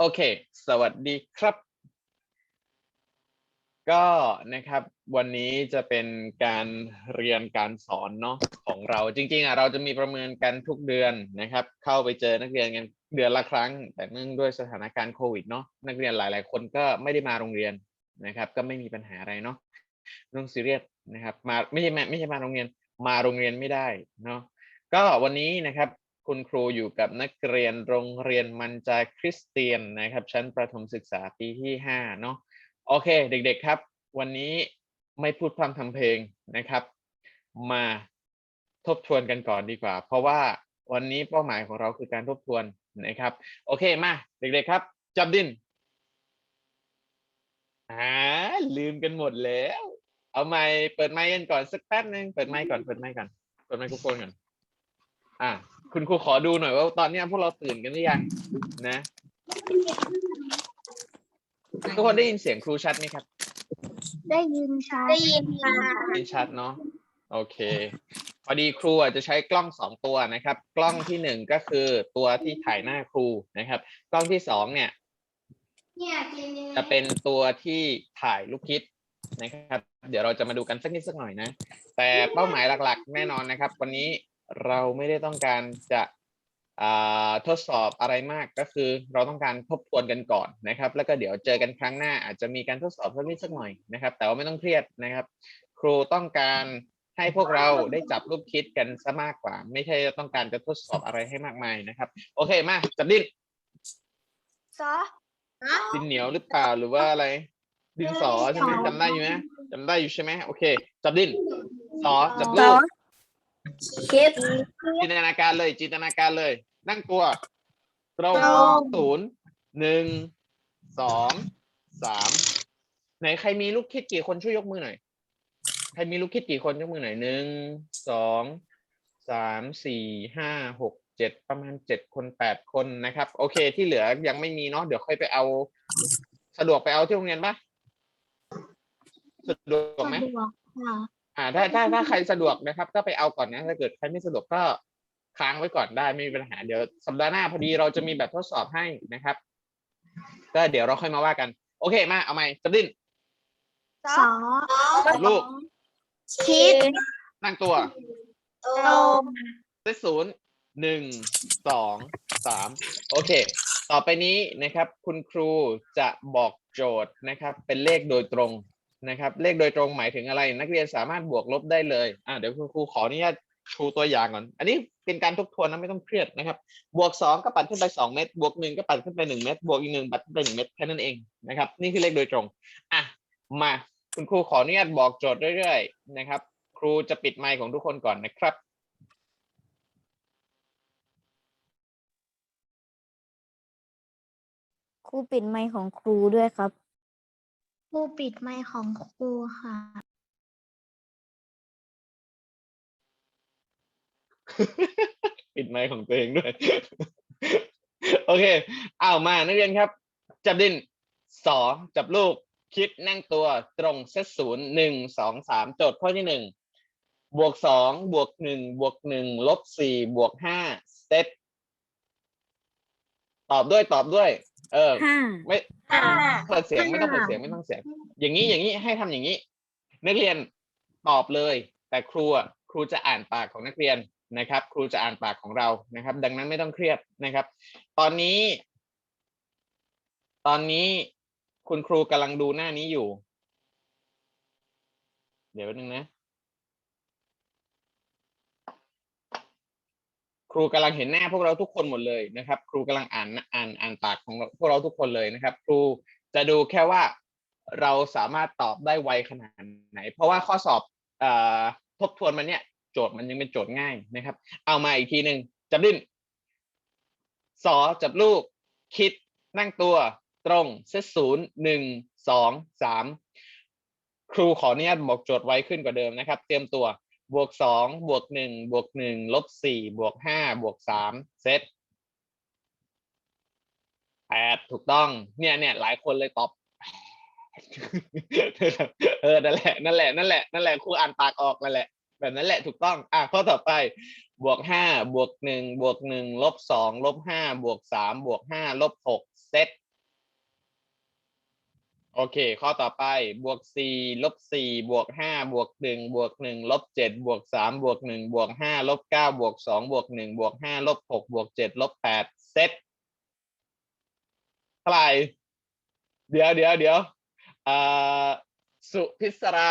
โอเค สวัสดีครับ ก็นะครับ วันนี้จะเป็นการเรียนการสอนเนาะของเราจริง ๆอะเราจะมีประเมินกันทุกเดือนนะครับ เข้าไปเจอนักเรียนกันเดือนละครั้ง แต่เนื่องด้วยสถานการณ์โควิดเนาะนักเรียนหลาย ๆ คนก็ไม่ได้มาโรงเรียนนะครับ ก็ไม่มีปัญหาอะไรเนาะไม่ต้องซีเรียสนะครับ มาไม่ใช่ไม่ใช่มาโรงเรียนมาโรงเรียนไม่ได้เนาะก็วันนี้นะครับ คุณครูอยู่กับนักเรียนโรงเรียนมันจาคริสเตียนนะครับ ชั้นประถมศึกษาปีที่ห้าเนาะโอเค เด็กๆครับ วันนี้ไม่พูดพร่ำทำเพลงนะครับ มาทบทวนกันก่อนดีกว่า เพราะว่าวันนี้เป้าหมายของเราคือการทบทวนนะครับ โอเคมาเด็กๆครับ จับดินอ่าลืมกันหมดแล้ว เอาไมค์เปิดไมค์กันก่อนสักแป๊บนึงเปิดไมค์ก่อนเปิดไมค์ก่อนเปิดไมโครโฟนก่อน อ่าคุณครูขอดูหน่อยว่าตอนเนี้ยพวกเราตื่นกันหรือยังนะ ทุกคนได้ยินเสียงครูชัดไหมครับ ได้ยินชัดได้ยินค่ะได้ยินชัดเนาะโอเค พอดีครูอาจจะใช้กล้องสองตัวนะครับ กล้องที่หนึ่งก็คือตัวที่ถ่ายหน้าครูนะครับ กล้องที่สองเนี่ยเนี่ยจริงจะเป็นตัวที่ถ่ายลูกคิดนะครับ เดี๋ยวเราจะมาดูกันสักนิดสักหน่อยนะ แต่เป้าหมายหลักๆ แน่นอนนะครับ วันนี้ เราไม่ได้ต้องการจะอ่าทดสอบอะไรมากก็คือ เราต้องการทบทวนกันก่อนนะครับ แล้วก็เดี๋ยวเจอกันครั้งหน้า อาจจะมีการทดสอบสักนิดสักหน่อยนะครับ แต่ว่าไม่ต้องเครียดนะครับ ครูต้องการให้พวกเราได้จับรูปคิดกันซะมากกว่า ไม่ใช่ต้องการจะทดสอบอะไรให้มากมายนะครับ โอเคมาจับดิ้นซอดินเหนียวหรือเปล่าหรือว่าอะไร ดินสอใช่ไหมจำได้อยู่ไหมจำได้อยู่ใช่ไหมโอเค จับดินสอจับลูก คิด จินตนาการเลยจินตนาการเลย นั่งตัว ตรงตรง ศูนย์หนึ่งสองสามไหนใครมีลูกคิดกี่คนช่วยยกมือหน่อย ใครมีลูกคิดกี่คนยกมือหน่อยหนึ่งสองสามสี่ห้าหกเจ็ดประมาณเจ็ดคนแปดคนนะครับ โอเคที่เหลือยังไม่มีเนาะเดี๋ยวค่อยไปเอา สะดวกไปเอาที่โรงเรียนปะสะดวกไหมสะดวกค่ะ อ่าถ้าถ้าถ้าใครสะดวกนะครับ ก็ไปเอาก่อนนะ ถ้าเกิดใครไม่สะดวกก็ค้างไว้ก่อนได้ไม่มีปัญหาเดี๋ยวสัปดาห์หน้าพอดีเราจะมีแบบทดสอบให้นะครับ ก็เดี๋ยวเราค่อยมาว่ากัน โอเคมาเอาใหม่จับดิ้นสอจับลูกคิดนั่งตัวตรงเลขศูนย์หนึ่งสองสามโอเค ต่อไปนี้นะครับ คุณครูจะบอกโจทย์นะครับ เป็นเลขโดยตรง นะครับ เลขโดยตรงหมายถึงอะไร นักเรียนสามารถบวกลบได้เลยอ่าเดี๋ยวคุณครูขออนุญาตชูตัวอย่างก่อน อันนี้เป็นการทบทวนนะไม่ต้องเครียดนะครับ บวกสองก็ปัดขึ้นไปสองเมตร บวกหนึ่งก็ปัดขึ้นไปหนึ่งเมตร บวกอีกหนึ่งปัดขึ้นไปหนึ่งเมตรแค่นั้นเองนะครับ นี่คือเลขโดยตรง อะ มาคุณครูขออนุญาตบอกโจทย์เรื่อยๆนะครับ ครูจะปิดไมค์ของทุกคนก่อนนะครับครูปิดไมค์ของครูด้วยครับ ครูปิดไมค์ของครูค่ะ ปิดไมค์ของตัวเองด้วย โอเค เอามานักเรียนครับ จับดินสอจับลูก คิดนั่งตัวตรงเซตศูนย์หนึ่งสองสามโจทย์ข้อที่หนึ่งบวกสองบวกหนึ่งบวกหนึ่งลบสี่บวกห้าเซตตอบด้วยตอบด้วย เออห้าไม่ห้าเปิดเสียงไม่ต้องเปิดเสียงไม่ต้องเสียง อย่างนี้อย่างนี้ให้ทำอย่างนี้ นักเรียนตอบเลย แต่ครูอะครูจะอ่านปากของนักเรียนนะครับ ครูจะอ่านปากของเรานะครับ ดังนั้นไม่ต้องเครียดนะครับ ตอนนี้ ตอนนี้คุณครูกำลังดูหน้านี้อยู่ เดี๋ยวแป๊บนึงนะ ครูกำลังเห็นหน้าพวกเราทุกคนหมดเลยนะครับ ครูกำลังอ่านอ่านอ่านปากของพวกเราทุกคนเลยนะครับ ครูจะดูแค่ว่าเราสามารถตอบได้ไวขนาดไหน เพราะว่าข้อสอบอทบทวนมันเนี่ยโจทย์มันยังเป็นโจทย์ง่ายนะครับ เอามาอีกทีหนึ่งจับดิ้นสอจับลูก คิดนั่งตัว ตรงเซตศูนย์หนึ่งสองสามครูขออนุญาตบอกโจทย์ไว้ขึ้นกว่าเดิมนะครับ เตรียมตัว บวกสองบวกหนึ่งบวกหนึ่งลบสี่บวกห้าบวกสามเซตแปดถูกต้องเนี่ยเนี่ยหลายคนเลยตอบเออนั่นแหละนั่นแหละนั่นแหละนั่นแหละครูอ่านปากออกนั่นแหละ แบบนั้นแหละถูกต้อง อะข้อต่อไป บวกห้าบวกหนึ่งบวกหนึ่งลบสองลบห้าบวกสามบวกห้าลบหกเซต โอเค ข้อต่อไปบวกสี่ลบสี่บวกห้าบวกหนึ่งบวกหนึ่งลบเจ็ดบวกสามบวกหนึ่งบวกห้าลบเก้าบวกสองบวกหนึ่งบวกห้าลบหกบวกเจ็ดลบแปดเซตเท่าไหร่เดี๋ยวเดี๋ยวเดี๋ยวอ่าสุพิศรา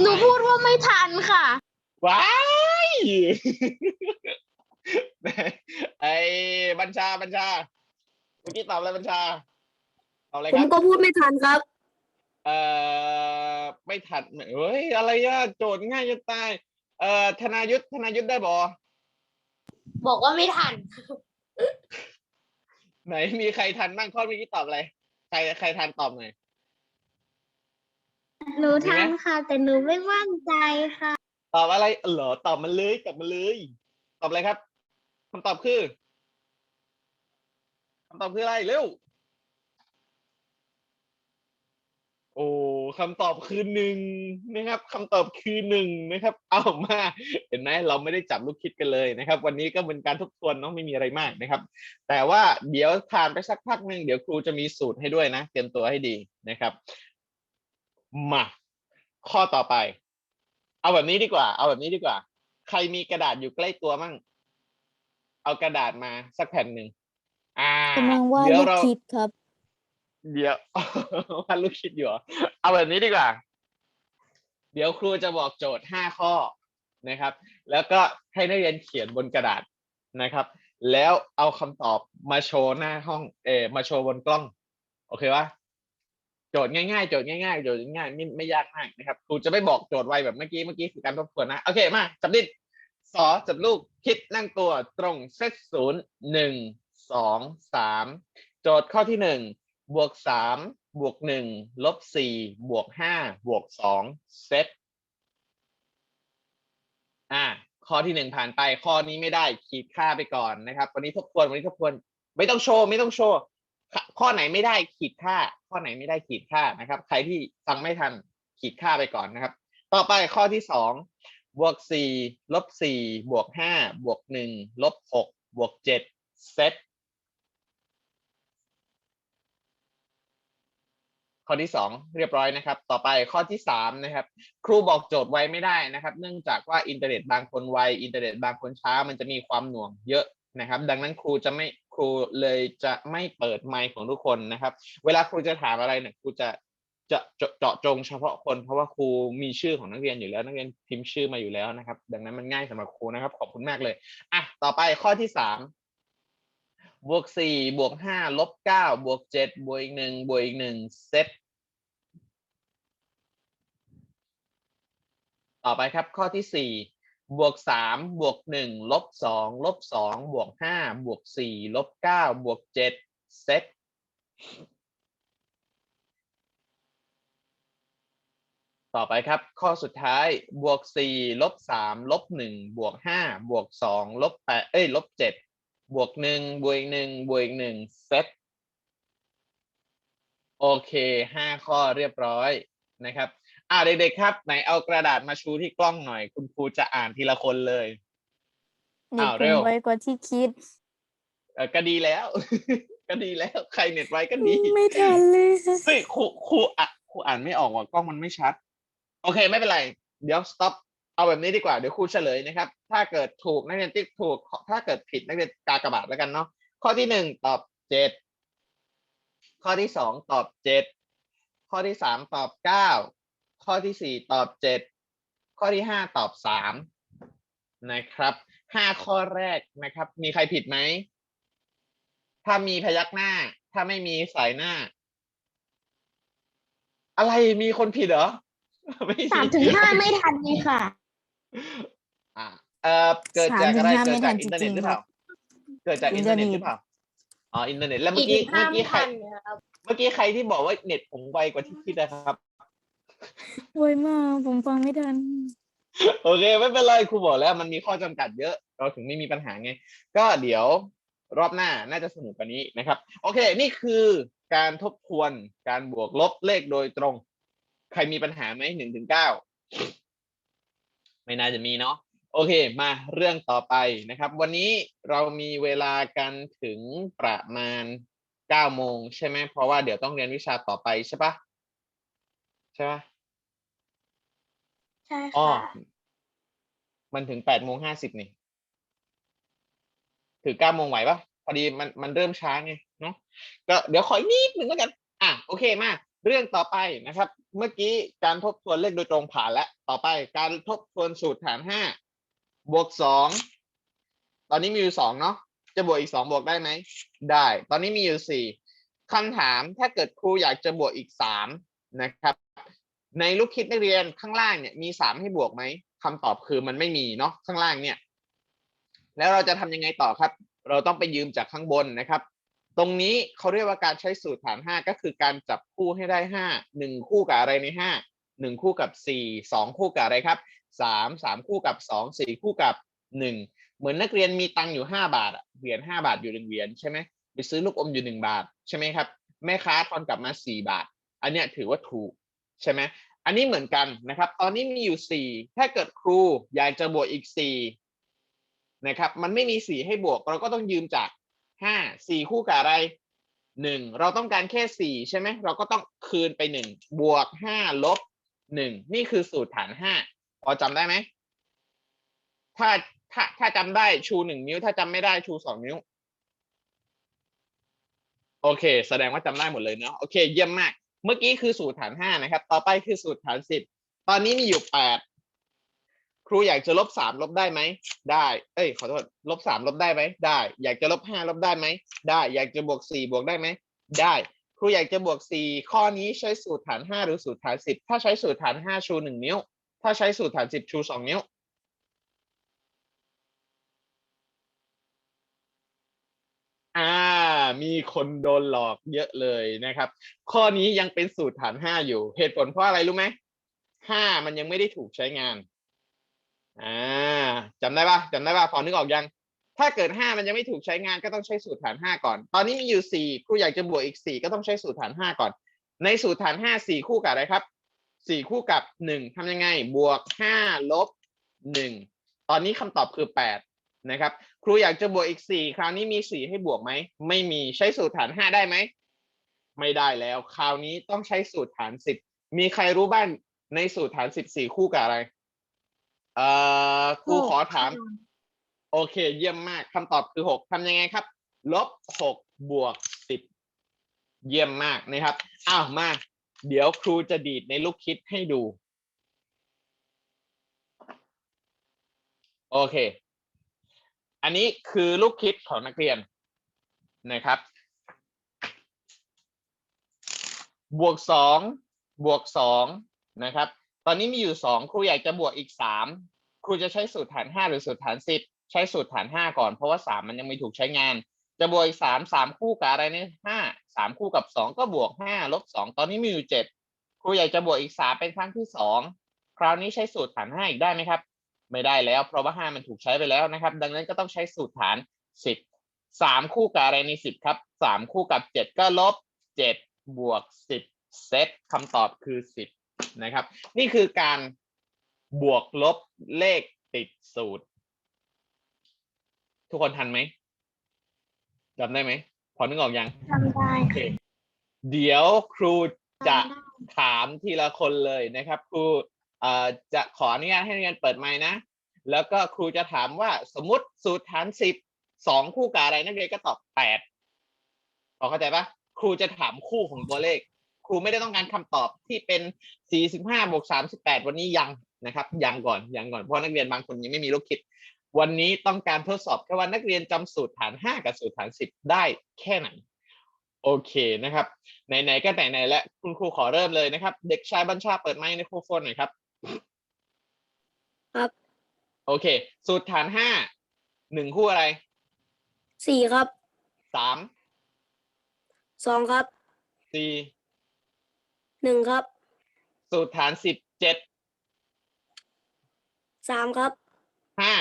หนูพูดว่าไม่ทันค่ะ ว้ายไอ้บัญชาบัญชาเมื่อกี้ตอบอะไรบัญชา ตอบอะไรผคมรับก็พูดไม่ทันครับ เอ่อไม่ทันเฮ้ยอะไรอะโจทย์ง่ายจะตายเอ่อธนายุทธธนายุทธได้บอบอกว่าไม่ทัน ไหนมีใครทันบ้างข้อเมื่อกี้ตอบอะไรใครใครทันตอบหน่อย หนูทันค่ะ แต่หนูไม่มั่นใจค่ะ ตอบอะไรเหรอตอบมาเลยตอบมาเลย ตอบอะไรครับคำตอบคือคำตอบคืออะไรเร็ว โอ้ คำตอบคือหนึ่งนะครับคำตอบคือหนึ่งนะครับ เอามาเห็นไหมเราไม่ได้จับลูกคิดกันเลยนะครับ วันนี้ก็เป็นการทบทวนเน้องไม่มีอะไรมากนะครับ แต่ว่าเดี๋ยวผ่านไปสักพักหนึ่งเดี๋ยวครูจะมีสูตรให้ด้วยนะ เตรียมตัวให้ดีนะครับ มาข้อต่อไป เอาแบบนี้ดีกว่า เอาแบบนี้ดีกว่า ใครมีกระดาษอยู่ใกล้ตัวมั่ง เอากระดาษมาสักแผ่นหนึ่งอ่ากำลังว่าเดี๋ยลูวกเราคิดครับ เดี๋ยววาดลูกคิดอยู่เหรอเอาแบบนี้ดีกว่า เดี๋ยวครูจะบอกโจทย์ห้าข้อนะครับ แล้วก็ให้นักเรียนเขียนบนกระดาษนะครับ แล้วเอาคำตอบมาโชว์หน้าห้อง เออมาโชว์บนกล้อง โอเคปะโจทย์ง่ายๆ โจทย์ง่ายๆ โจทย์ง่ายๆไม่ไม่ยากมากนะครับ ครูจะไม่บอกโจทย์ไวแบบเมื่อกี้ เมื่อกี้คือการทบทวนนะ โอเค มา จับดินสอจับลูก คิดนั่งตัว ตรงเซตศูนย์หนึ่งสองสามโจทย์ข้อที่หนึ่ง บวกสามบวกหนึ่งลบสี่บวกห้าบวกสองเซตอ่าข้อที่หนึ่งผ่านไปข้อนี้ไม่ได้ขีดค่าไปก่อนนะครับ วันนี้ทบทวนวันนี้ทบทวนไม่ต้องโชว์ไม่ต้องโชว์ข้อไหนไม่ได้ขีดค่า ข้อไหนไม่ได้ขีดค่านะครับ ใครที่ฟังไม่ทันขีดค่าไปก่อนนะครับ ต่อไปข้อที่สองบวกสี่ลบสี่บวกห้าบวกหนึ่งลบหกบวกเจ็ดเซต ข้อที่สองเรียบร้อยนะครับ ต่อไปข้อที่สามนะครับ ครูบอกโจทย์ไวไม่ได้นะครับ เนื่องจากว่าอินเทอร์เน็ตบางคนไวอินเทอร์เน็ตบางคนช้า มันจะมีความหน่วงเยอะนะครับ ดังนั้นครูจะไม่ครูเลยจะไม่เปิดไมค์ของทุกคนนะครับ เวลาครูจะถามอะไรเนี่ยครูจะจะเจาะเจาะจงเฉพาะคนเพราะว่าครูมีชื่อของนักเรียนอยู่แล้ว นักเรียนพิมพ์ชื่อมาอยู่แล้วนะครับ ดังนั้นมันง่ายสำหรับครูนะครับ ขอบคุณมากเลยอะต่อไปข้อที่สาม บวกสี่บวกห้าลบเก้าบวกเจ็ดบวกอีกหนึ่งบวกอีกหนึ่งเซตต่อไปครับข้อที่สี่บวกสามบวกหนึ่งลบสองลบสองบวกห้าบวกสี่ลบเก้าบวกเจ็ดเซตต่อไปครับ ข้อสุดท้ายบวกสี่ลบสามลบหนึ่งบวกห้าบวกสองลบแปดเอ้ยลบเจ็ด บวกหนึ่งบวกอีกหนึ่งบวกอีกหนึ่งเซตโอเคห้าข้อเรียบร้อยนะครับ อ่าเด็กๆครับ ไหนเอากระดาษมาชูที่กล้องหน่อย คุณครูจะอ่านทีละคนเลยเน็ตอ้าวผเร็มวไวกว่าที่คิดเออก็ดีแล้ว ก็ดีแล้วใครเน็ตไว้ก็ดี ไม่ทันเลยค่ะเฮ้ยครูครูอะครูอ่านไม่ออกว่ากล้องมันไม่ชัด โอเคไม่เป็นไร เดี๋ยว stop เอาแบบนี้ดีกว่าเดี๋ยวครูเฉลยนะครับ ถ้าเกิดถูกนักเรียนติ๊กถูก ถ้าเกิดผิดนักเรียนกากบาทแล้วกันเนาะข้อที่หนึ่งตอบเจ็ดข้อที่สองตอบเจ็ดข้อที่สามตอบเก้าข้อที่สี่ตอบเจ็ดข้อที่ห้าตอบสามนะครับห้าข้อแรกนะครับ มีใครผิดไหมถ้ามีพยักหน้า ถ้าไม่มีสายหน้า อะไรมีคนผิดเหรอไม่สามถึงห้าไม่ทันเลยค่ะ อ่าเอ่อเกิดจากอะไรสามถึงห้าเกิดจากไม่ทันอินเทอร์เน็ตจริงๆหรือเปล่าครับเกิดจากอินเทอร์เน็ตอินเทอร์เน็ตหรือเปล่า อ๋อ อินเทอร์เน็ต แล้วอีเมื่อกกี้ห้าเมื่อกี้ไม่ใครทันนะครับเมื่อกี้ใครที่บอกว่าเน็ตผมไวกว่าที่คิดนะครับไวมาก ผมฟังไม่ทัน โอเค ไม่เป็นไร ครูบอกแล้ว มันมีข้อจำกัดเยอะ เราถึงไม่มีปัญหาไง ก็เดี๋ยวรอบหน้าน่าจะสนุกกว่านี้นะครับ โอเค นี่คือการทบทวน การบวกลบเลขโดยตรง ใครมีปัญหาไหมหนึ่งถึงเก้า ไม่น่าจะมีเนาะโอเคมาเรื่องต่อไปนะครับ วันนี้เรามีเวลากันถึงประมาณเก้าโมงใช่ไหมเพราะว่าเดี๋ยวต้องเรียนวิชาต่อไปใช่ปะใช่ปะใช่อ๋อค่ะมันถึงแปดโมงห้าสิบนี่ถึงเก้าโมงไหวปะพอดีมันมันเริ่มช้าไงเนาะก็เดี๋ยวขออีกนิดหนึ่งแล้วกัน อะโอเคมา เรื่องต่อไปนะครับ เมื่อกี้การทบทวนเลขโดยตรงผ่านแล้วต่อไปการทบทวนสูตรฐานห้าบวกสองตอนนี้มีอยู่สองเนาะจะบวกอีกสองบวกได้ไหมได้ ตอนนี้มีอยู่สี่คำถามถ้าเกิดครูอยากจะบวกอีกสามนะครับ ในลูกคิดนักเรียนข้างล่างเนี่ยมีสามให้บวกไหมคำตอบคือมันไม่มีเนาะข้างล่างเนี่ย แล้วเราจะทำยังไงต่อครับ เราต้องไปยืมจากข้างบนนะครับ ตรงนี้เขาเรียกว่าการใช้สูตรฐานห้าก็คือการจับคู่ให้ได้ห้าหนึ่งคู่กับอะไรในห้าหนึ่งคู่กับสี่สองคู่กับอะไรครับสามสามคู่กับสองสี่คู่กับหนึ่งเหมือนนักเรียนมีตังค์อยู่ห้าบาทเหรียญห้าบาทอยู่หนึ่งเหรียญใช่ไหมไปซื้อลูกอมอยู่หนึ่งบาทใช่ไหมครับแม่ค้าทอนกลับมาสี่บาท อันเนี้ยถือว่าถูกใช่ไหมอันนี้เหมือนกันนะครับ ตอนนี้มีอยู่สี่ถ้าเกิดครูอยากจะบวกอีกสี่นะครับ มันไม่มีสี่ให้บวกเราก็ต้องยืมจาก ห้าสี่คู่กับอะไรหนึ่งเราต้องการแค่สี่ใช่ไหมเราก็ต้องคืนไปหนึ่งบวกห้าลบหนึ่งนี่คือสูตรฐานห้าพอจำได้ไหมถ้าถ้าถ้าจำได้ชูหนึ่งนิ้ว ถ้าจำไม่ได้ชูสองนิ้ว โอเค แสดงว่าจำได้หมดเลยเนาะโอเค เยี่ยมมาก เมื่อกี้คือสูตรฐานห้านะครับ ต่อไปคือสูตรฐานสิบตอนนี้มีอยู่แปด ครูอยากจะลบสามลบได้ไหมได้ เอ้ยขอโทษลบสามลบได้ไหมได้ อยากจะลบห้าลบได้ไหมได้ อยากจะบวกสี่บวกได้ไหมได้ ครูอยากจะบวกสี่ข้อนี้ใช้สูตรฐานห้าหรือสูตรฐานสิบถ้าใช้สูตรฐานห้าชูหนึ่งนิ้ว ถ้าใช้สูตรฐานสิบชูสองนิ้วอ่ามีคนโดนหลอกเยอะเลยนะครับ ข้อนี้ยังเป็นสูตรฐานห้าอยู่ เหตุผลเพราะอะไรรู้ไหมห้ามันยังไม่ได้ถูกใช้งาน อ่าจำได้ปะจำได้ปะพอนึกออกยัง ถ้าเกิดห้ามันยังไม่ถูกใช้งานก็ต้องใช้สูตรฐานห้าก่อน ตอนนี้มีอยู่สี่ครูอยากจะบวกอีกสี่ก็ต้องใช้สูตรฐานห้าก่อน ในสูตรฐานห้าสี่คู่กับอะไรครับสี่คู่กับหนึ่งทำยังไง บวกห้าลบหนึ่งตอนนี้คำตอบคือแปดนะครับ ครูอยากจะบวกอีกสี่คราวนี้มีสี่ให้บวกไหม ไม่มีใช้สูตรฐานห้าได้ไหม ไม่ได้แล้ว คราวนี้ต้องใช้สูตรฐานสิบมีใครรู้บ้างในสูตรฐานสิบสี่คู่กับอะไร เอ่อครูขอถาม โอเค เยี่ยมมากคำตอบคือหกทำยังไงครับ ลบหกบวกสิบเยี่ยมมากนะครับ อ้าวมา เดี๋ยวครูจะดีดในลูกคิดให้ดู โอเค อันนี้คือลูกคิดของนักเรียนนะครับ บวกสองบวกสองนะครับ ตอนนี้มีอยู่สองครูอยากจะบวกอีกสามครูจะใช้สูตรฐานห้าหรือสูตรฐานสิบใช้สูตรฐานห้าก่อนเพราะว่าสามมันยังไม่ถูกใช้งาน จะบวกอีกสามสามคู่กับอะไรเนี่ยห้าสามคู่กับสองก็บวกห้าลบสองตอนนี้มีอยู่เจ็ดครูอยากจะบวกอีกสามเป็นครั้งที่สองคราวนี้ใช้สูตรฐานห้าอีกได้ไหมครับ ไม่ได้แล้ว เพราะว่าห้ามันถูกใช้ไปแล้วนะครับ ดังนั้นก็ต้องใช้สูตรฐานสิบสามคู่กับอะไรในสิบครับสามคู่กับเจ็ดก็ลบเจ็ดบวกสิบเซตคำตอบคือสิบ นะครับ นี่คือการบวกลบเลขติดสูตร ทุกคนทันไหมจำได้ไหมพอนึกออกยังจำได้โอเคเดี๋ยวครูจะถามทีละคนเลยนะครับครูเอ่อจะขออนุญาตให้นักเรียนเปิดไมค์นะ แล้วก็ครูจะถามว่าสมมติสูตรฐานสิบสองคู่กับอะไรนักเรียนก็ตอบแปดพอเข้าใจปะครูจะถามคู่ของตัวเลข ครูไม่ได้ต้องการคำตอบที่เป็นสี่สิบห้าบวกสามสิบแปดวันนี้ยังนะครับยังก่อนยังก่อนเพราะนักเรียนบางคนยังไม่มีลูกคิด วันนี้ต้องการทดสอบแค่ว่านักเรียนจำสูตรฐานห้ากับสูตรฐานสิบได้แค่ไหนโอเคนะครับไหนๆก็ไหนๆแล้วคุณครูขอเริ่มเลยนะครับ เด็กชายบัญชาเปิดไมค์ในโครโฟนหน่อยครับ ครับ โอเค สูตรฐานห้าหนึ่งคู่อะไรสี่ครับสามสองครับสี่ หนึ่งครับสูตรฐานสิบเจ็ดสามครับห้า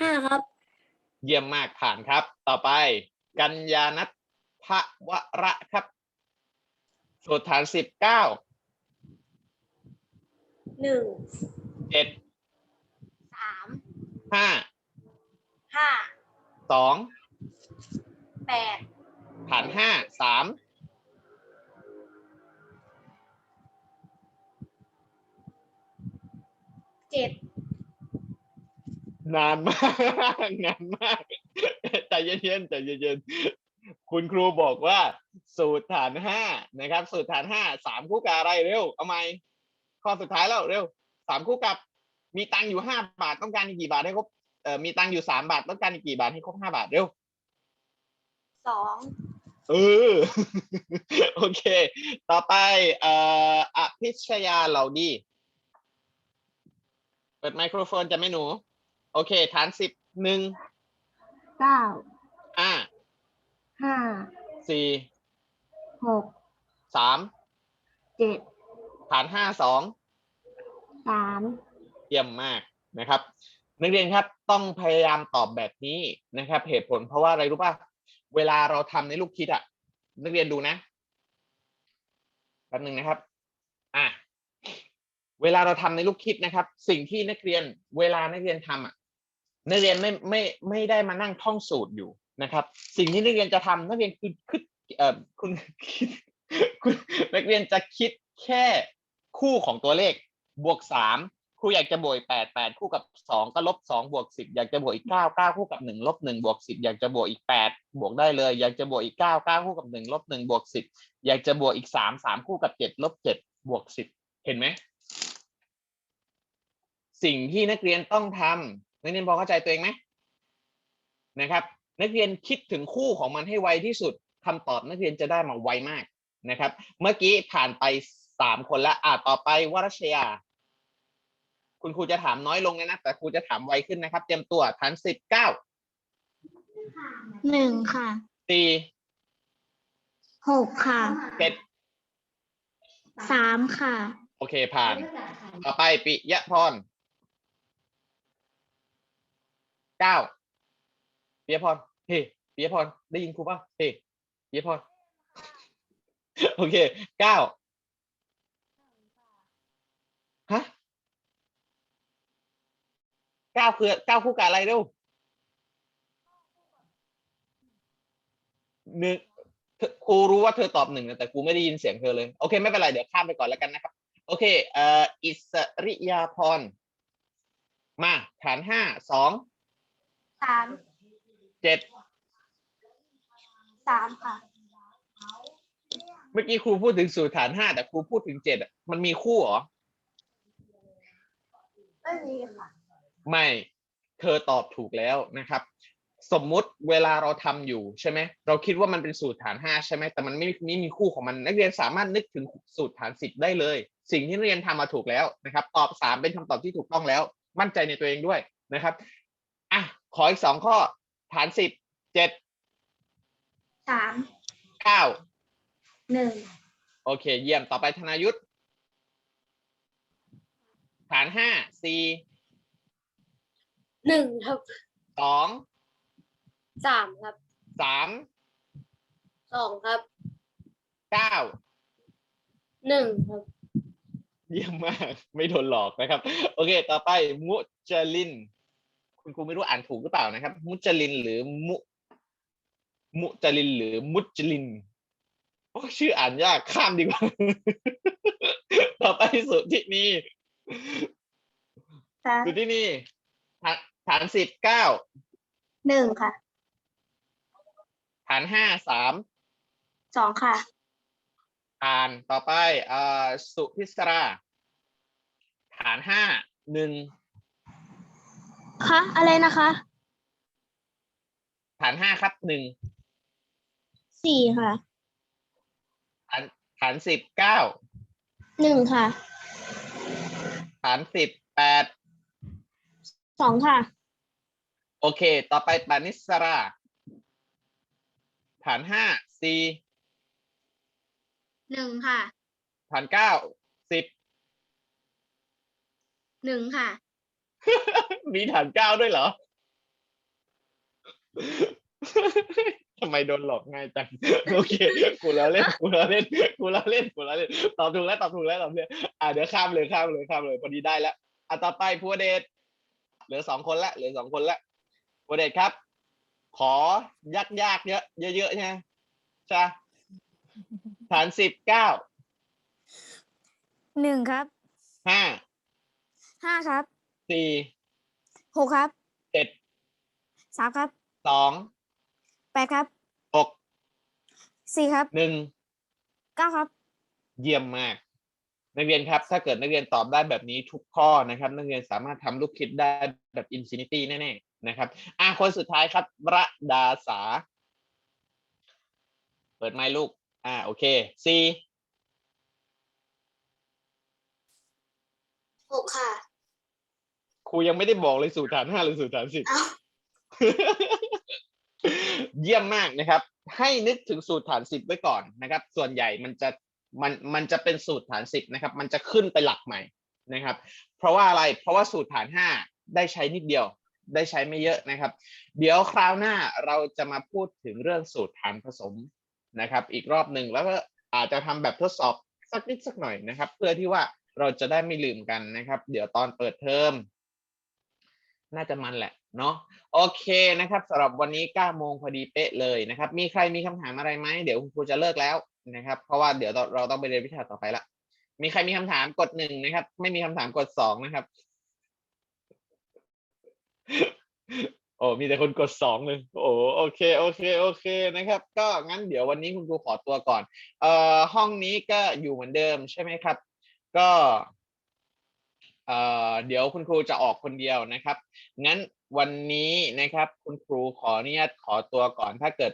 ห้าครับเยี่ยมมากผ่านครับ ต่อไป กัญญานัทพระวระครับ สูตรฐานสิบเก้าหนึ่งเจ็ดสามห้าห้าสองแปดผ่านานห้าสาม เจ็ดนานมากนานมากใจเย็นๆใจเย็นๆคุณครูบอกว่า สูตรฐานห้านะครับ สูตรฐานห้าสามคู่กับอะไรเร็วเอาไหมข้อสุดท้ายแล้วเร็วสามคู่กับ มีตังค์อยู่ห้าบาทต้องการอีกกี่บาทให้ครบเอ่อมีตังค์อยู่สามบาทต้องการอีกกี่บาทให้ครบห้าบาทเร็วสองเออโอเค ต่อไปเอ่ออภิชยาเหล่าดี เปิดไมโครโฟนจะไม่หนู โอเค ฐานสิบหนึ่งเก้าห้าห้าสี่หกสามเจ็ดฐานห้าสองสามเยี่ยมมากนะครับ นักเรียนครับต้องพยายามตอบแบบนี้นะครับ เหตุผลเพราะว่าอะไรรู้ป่ะเวลาเราทำในลูกคิดอะนักเรียนดูนะแป๊บหนึ่งนะครับอะ เวลาเราทำในลูกคิดนะครับ สิ่งที่นักเรียนเวลานักเรียนทำอะนักเรียนไม่ไม่ไม่ได้มานั่งท่องสูตรอยู่นะครับ สิ่งที่นักเรียนจะทำนักเรียนคือคิดเอ่อคุณคิดคุณนักเรียนจะคิดแค่คู่ของตัวเลขบวกสามครูอยากจะบวกแปดแปดคู่กับสองก็ลบสองบวกสิบอยากจะบวกอีกเก้าเก้าคู่กับหนึ่งลบหนึ่งบวกสิบอยากจะบวกอีกแปดบวกได้เลย อยากจะบวกอีกเก้าเก้าคู่กับหนึ่งลบหนึ่งบวกสิบอยากจะบวกอีกสามสามคู่กับเจ็ดลบเจ็ดบวกสิบเห็นไหม สิ่งที่นักเรียนต้องทำนักเรียนพอเข้าใจตัวเองไหมนะครับ นักเรียนคิดถึงคู่ของมันให้ไวที่สุดคำตอบนักเรียนจะได้มาไวมากนะครับ เมื่อกี้ผ่านไปสามคนแล้วอ่าต่อไปวรัชยา คุณครูจะถามน้อยลงนะนะแต่ครูจะถามไวขึ้นนะครับ เตรียมตัวฐานสิบเก้าหนึ่งค่ะสี่หกค่ะเจ็ดสามค่ะ โอเคผ่าน ต่อไปปิยะพร เก้าปิยพรเฮ้ปิยพรได้ยินครูป่ะเฮ้ปิยพรโอเคเก้าฮะเก้าคือเก้าคู่กับอะไรเร็วหนึ่งเธอครูรู้ว่าเธอตอบหนึ่งนะแต่ครูไม่ได้ยินเสียงเธอเลย โอเค ไม่เป็นไรเดี๋ยวข้ามไปก่อนแล้วกันนะครับ โอเคเอ่ออิสริยาพรมาฐานห้าสอง สามเจ็ดสามค่ะ เมื่อกี้ครูพูดถึงสูตรฐานห้าแต่ครูพูดถึงเจ็ดอะมันมีคู่เหรอ ไม่มีค่ะ ไม่เธอตอบถูกแล้วนะครับ สมมุติเวลาเราทำอยู่ใช่ไหมเราคิดว่ามันเป็นสูตรฐานห้าใช่ไหมแต่มันไม่ไม่มีคู่ของมันนักเรียนสามารถนึกถึงสูตรฐานสิบได้เลย สิ่งที่นักเรียนทำมาถูกแล้วนะครับ ตอบสามเป็นคำตอบที่ถูกต้องแล้ว มั่นใจในตัวเองด้วยนะครับอะ ขออีกสองข้อ ฐานสิบเจ็ดสามเก้าหนึ่งโอเค เยี่ยมต่อไปธนายุทธฐานห้าสี่หนึ่งครับสองสามครับสามสองครับเก้าหนึ่งครับเยี่ยมมาก ไม่โดนหลอกนะครับ โอเค ต่อไปมุจลิน คุณครูไม่รู้อ่านถูกหรือเปล่านะครับ มุจลินหรือมุ มุจลินหรือมุจลินโอ้ชื่ออ่านยากข้ามดีกว่า ต่อไปสุดที่นี่สามสุดที่นี่ฐานฐานสิบเก้าหนึ่งค่ะ ฐานห้าสามสองค่ะอ่านต่อไปเอ่อสุพิศรา ฐานห้าหนึ่ง คะอะไรนะคะฐานห้าครับหนึ่งสี่ค่ะฐานฐานสิบเก้าหนึ่งค่ะฐานสิบแปดสองค่ะ โอเค ต่อไปปานิสรา ฐานห้าสี่หนึ่งค่ะ ฐานเก้าสิบหนึ่งค่ะ มีฐานเก้าด้วยเหรอทำไมโดนหลอกง่ายจังโอเคกูแล้วเล่นกูแล้วเล่นกูแล้วเล่นกูแล้วเล่นตอบถูกแล้วตอบถูกแล้วตอบถูกแล้วอ่าเดี๋ยวข้ามเลยข้ามเลยข้ามเลยพอดีได้แล้วอะต่อไปภูวเดชเหลือสองคนละเหลือสองคนละภูวเดชครับ ขอยากยากๆเยอะเยอะๆใช่ไหมจ้ะฐานสิบเก้าหนึ่งครับห้าห้าครับ สี่หกครับเจ็ดสามครับสองแปดครับหกสี่ครับหนึ่งเก้าครับ เยี่ยมมาก นักเรียนครับ ถ้าเกิดนักเรียนตอบได้แบบนี้ทุกข้อนะครับ นักเรียนสามารถทำลูกคิดได้แบบอินฟินิตี้แน่ๆนะครับ อะคนสุดท้ายครับระดาสา เปิดไมค์ลูก อ่าโอเคสี่หกค่ะ ครูยังไม่ได้บอกเลยสูตรฐานห้าหรือสูตรฐานสิบเอ้าเยี่ยมมากนะครับ ให้นึกถึงสูตรฐานสิบไว้ก่อนนะครับ ส่วนใหญ่มันจะมันมันจะเป็นสูตรฐานสิบนะครับ มันจะขึ้นไปหลักใหม่นะครับ เพราะว่าอะไรเพราะว่าสูตรฐานห้าได้ใช้นิดเดียว ได้ใช้ไม่เยอะนะครับ เดี๋ยวคราวหน้าเราจะมาพูดถึงเรื่องสูตรฐานผสมนะครับ อีกรอบหนึ่งแล้วก็อาจจะทำแบบทดสอบสักนิดสักหน่อยนะครับ เพื่อที่ว่าเราจะได้ไม่ลืมกันนะครับ เดี๋ยวตอนเปิดเทอม น่าจะมันแหละเนาะโอเคนะครับสำหรับวันนี้9โมงพอดีเป๊ะเลยนะครับ มีใครมีคำถามอะไรไหมเดี๋ยวคุณครูจะเลิกแล้วนะครับ เพราะว่าเดี๋ยวเราต้องไปเรียนวิชาต่อไปละมีใครมีคำถามกดหนึ่งนะครับ ไม่มีคำถามกดสองนะครับ โอ้มีแต่คนกดสองเลยโอ้โอเคโอเคโอเคนะครับ ก็งั้นเดี๋ยววันนี้คุณครูขอตัวก่อน เอ่อห้องนี้ก็อยู่เหมือนเดิมใช่ไหมครับ ก็ เอ่อเดี๋ยวคุณครูจะออกคนเดียวนะครับ งั้นวันนี้นะครับคุณครูขออนุญาตขอตัวก่อนถ้าเกิด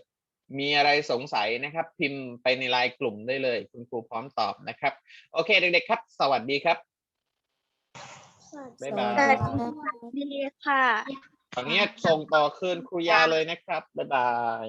มีอะไรสงสัยนะครับ พิมพ์ไปในไลน์กลุ่มได้เลย คุณครูพร้อมตอบนะครับ โอเคเด็กๆครับ สวัสดีครับบ๊ายบายสวัสดีค่ะตอนนี้ส่งต่อคืนครูยาเลยนะครับบ๊ายบาย